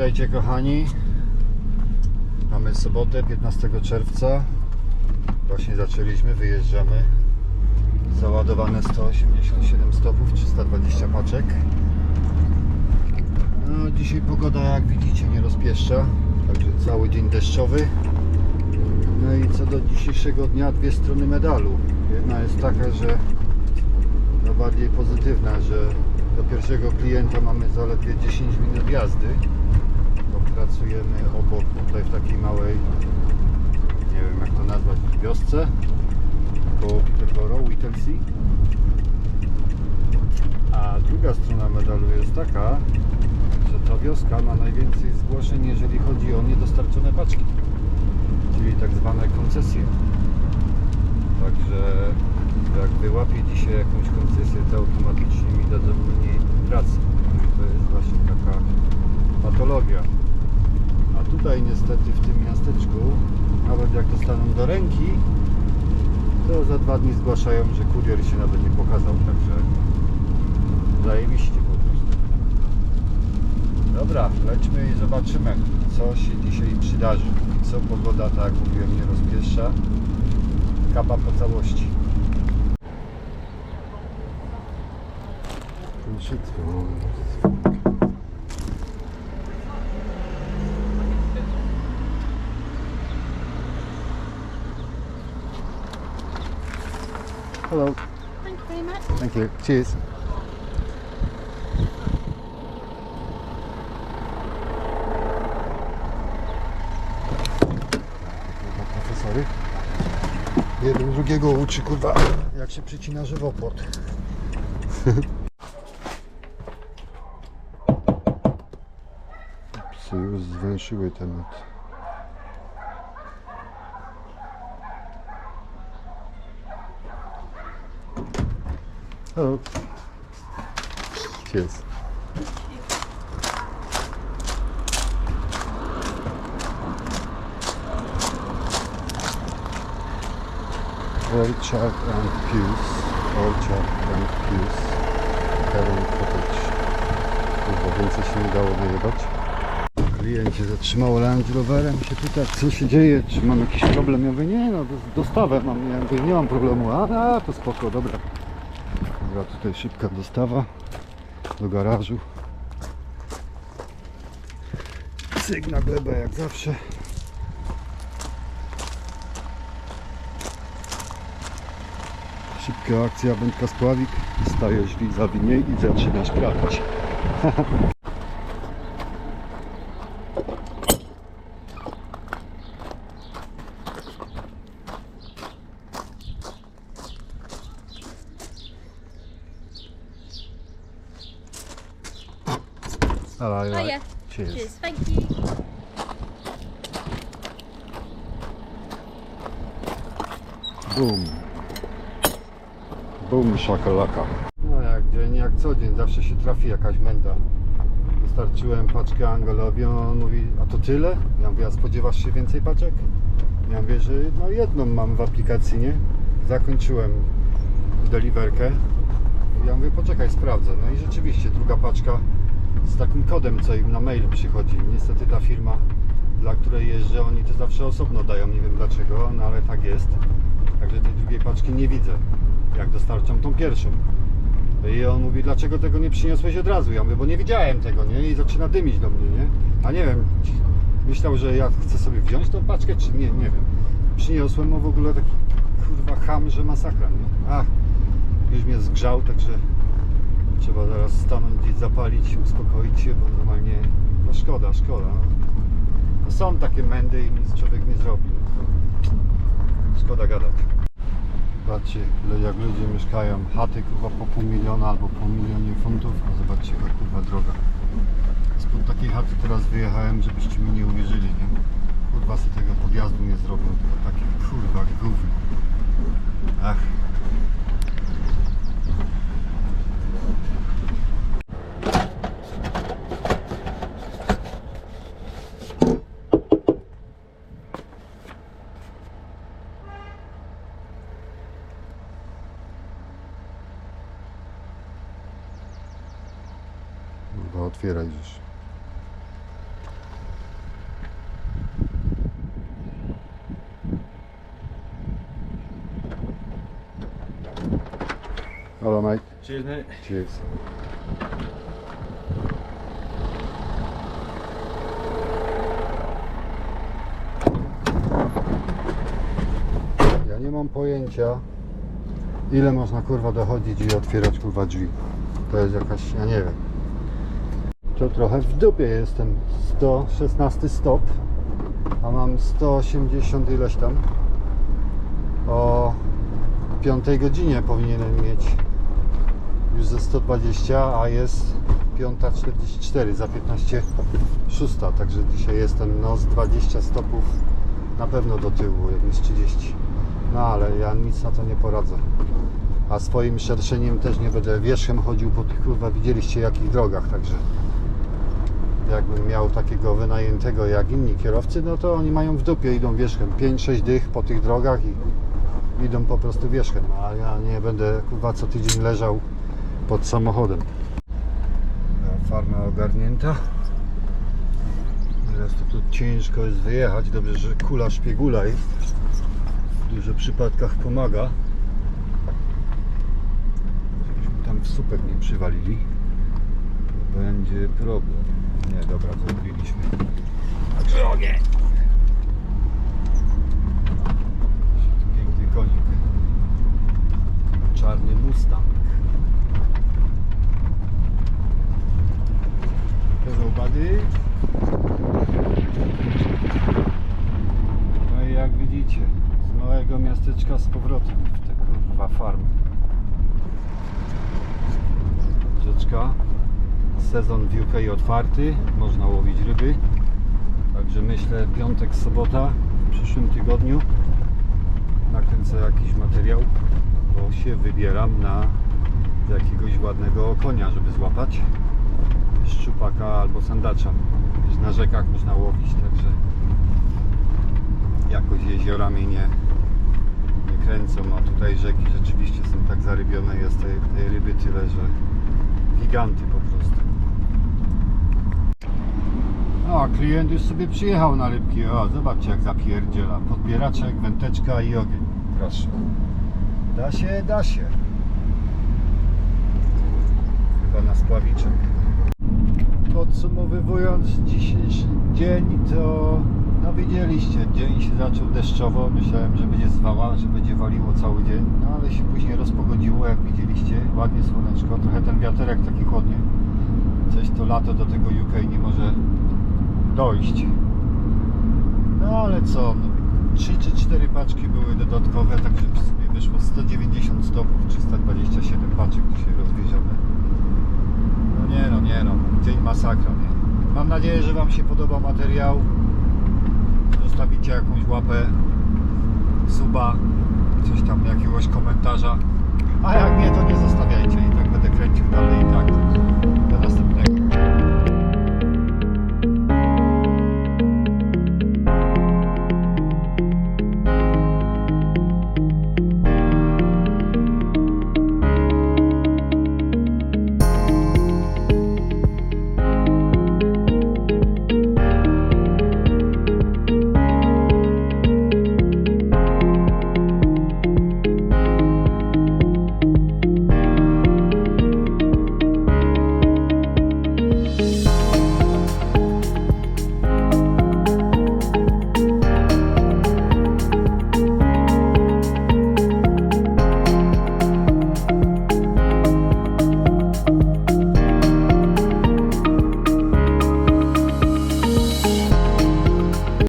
Witajcie kochani. Mamy sobotę 15 czerwca. Właśnie zaczęliśmy, wyjeżdżamy. Załadowane 187 stopów, 320 paczek. No, dzisiaj pogoda jak widzicie nie rozpieszcza, także cały dzień deszczowy. No i co do dzisiejszego dnia dwie strony medalu. Jedna jest taka, że no bardziej pozytywna, że do pierwszego klienta mamy zaledwie 10 minut jazdy, pracujemy obok tutaj w takiej małej, nie wiem jak to nazwać, wiosce koło Peterborough, Whittlesea. A druga strona medalu jest taka, że ta wioska ma najwięcej zgłoszeń, jeżeli chodzi o niedostarczone paczki, czyli tak zwane koncesje. Także jak wyłapię dzisiaj jakąś koncesję, to automatycznie mi dadzą mniej pracy. No to jest właśnie taka patologia. A tutaj niestety w tym miasteczku, nawet jak dostaną do ręki, to za dwa dni zgłaszają, że kurier się nawet nie pokazał, także zajebiście po prostu. Dobra, lećmy i zobaczymy, co się dzisiaj przydarzy. Co pogoda, tak jak mówiłem, nie rozpieszcza. Kapa po całości. Hello. Thank you very much. Thank you. Cheers. Profesory. Jeden drugiego uczy, kurwa, jak się przycina żywopłot. Psy już zwęszyły temat. Hello. Cheers. Orchard and Pews. Orchard and Pews. Heron Cottage. Kurwa, więcej się nie dało najebać. Klient się zatrzymał Land Roverem się pyta, co się dzieje, czy mam jakiś problem. Ja mówię, nie no, dos- dostawę mam. Ja mówię, nie mam problemu. A, a to spoko, dobra. Dobra, tutaj szybka dostawa do garażu. Cyk na glebę jak zawsze. Szybka akcja wędka spławik. Stajesz vis-a-vis niej i zaczynasz krawać. Hello, you Oh right? yeah. Cheers. Cheers. Thank you. Boom. Boom shakalaka. No jak dzień, jak co dzień, zawsze się trafi jakaś menda. Dostarczyłem paczkę Angelowi, on mówi, a to tyle? Ja mówię, a spodziewasz się więcej paczek? Ja mówię, że no jedną mam w aplikacji, nie? Zakończyłem deliverkę. Ja mówię, poczekaj, sprawdzę. No i rzeczywiście druga paczka z takim kodem, co im na mail przychodzi. Niestety ta firma, dla której jeżdżę, oni to zawsze osobno dają, nie wiem dlaczego, no ale tak jest. Także tej drugiej paczki nie widzę, jak dostarczam tą pierwszą. I on mówi, dlaczego tego nie przyniosłeś od razu? Ja mówię, bo nie widziałem tego, nie? I zaczyna dymić do mnie, nie? A nie wiem, myślał, że ja chcę sobie wziąć tą paczkę, czy nie, nie wiem. Przyniosłem, a w ogóle taki kurwa ham, że masakra, nie? Ach, już mnie zgrzał, także trzeba zaraz stanąć gdzieś zapalić, uspokoić się, bo normalnie, no szkoda, szkoda. No, są takie mędy i nic człowiek nie zrobi. No, szkoda gadać. Zobaczcie, jak ludzie mieszkają, chaty kurwa po pół miliona albo po milionie funtów, a zobaczcie jaka kurwa droga. Spod takiej chaty teraz wyjechałem, żebyście mi nie uwierzyli, nie? Kurwa sobie tego podjazdu nie zrobią, tylko takie kurwa gówno. Ach. No otwieraj gdzieś. Hello mate. Cheers mate. Cheers. Ja nie mam pojęcia ile można kurwa dochodzić i otwierać kurwa drzwi. To jest jakaś, ja nie wiem. To trochę w dupie jestem. 116 stop, a mam 180 ileś tam. O 5 godzinie powinienem mieć już ze 120, a jest 5.44 za 15 6, także dzisiaj jestem no z 20 stopów na pewno do tyłu, jak jest 30. No ale ja nic na to nie poradzę. A swoim szerszeniem też nie będę wierzchem chodził po tych kurwa widzieliście jakich drogach, także jakbym miał takiego wynajętego jak inni kierowcy, no to oni mają w dupie, idą wierzchem 5-6 dych po tych drogach i idą po prostu wierzchem, a ja nie będę kurwa co tydzień leżał pod samochodem. Farma ogarnięta. Teraz to tu ciężko jest wyjechać. Dobrze, że kula szpiegula jest. W dużo przypadkach pomaga. Żebyśmy tam w słupek nie przywalili. To będzie problem. Nie, dobra, zrobiliśmy. Drogę! Piękny konik. Czarny Mustang. Hello buddy. No i jak widzicie, z małego miasteczka z powrotem w te kurwa farmy. Sezon w UK otwarty, można łowić ryby. Także myślę piątek, sobota w przyszłym tygodniu nakręcę jakiś materiał, bo się wybieram na jakiegoś ładnego konia, żeby złapać szczupaka albo sandacza. Na rzekach można łowić, także jakoś jeziorami nie, nie kręcą, a tutaj rzeki rzeczywiście są tak zarybione, jest tej, tej ryby tyle, że giganty po prostu. O, klient już sobie przyjechał na rybki, o, zobaczcie jak zapierdziela. Podbieraczek, wędeczka i ogień. Proszę. Da się, da się. Chyba na spławiczek. Podsumowując dzisiejszy dzień, to no widzieliście, dzień się zaczął deszczowo. Myślałem, że będzie zwała, że będzie waliło cały dzień, no ale się później rozpogodziło, jak widzieliście. Ładnie słoneczko, trochę ten wiaterek taki chłodny. Coś to lato do tego UK nie może dojść. No ale co, no, 3 czy 4 paczki były dodatkowe, także w sumie wyszło 190 stopów, 327 paczek dzisiaj rozwiezione. No nie no, nie no, dzień masakra, nie? Mam nadzieję, że Wam się podoba materiał. Zostawicie jakąś łapę, suba, coś tam, jakiegoś komentarza. A jak nie, to nie zostawiajcie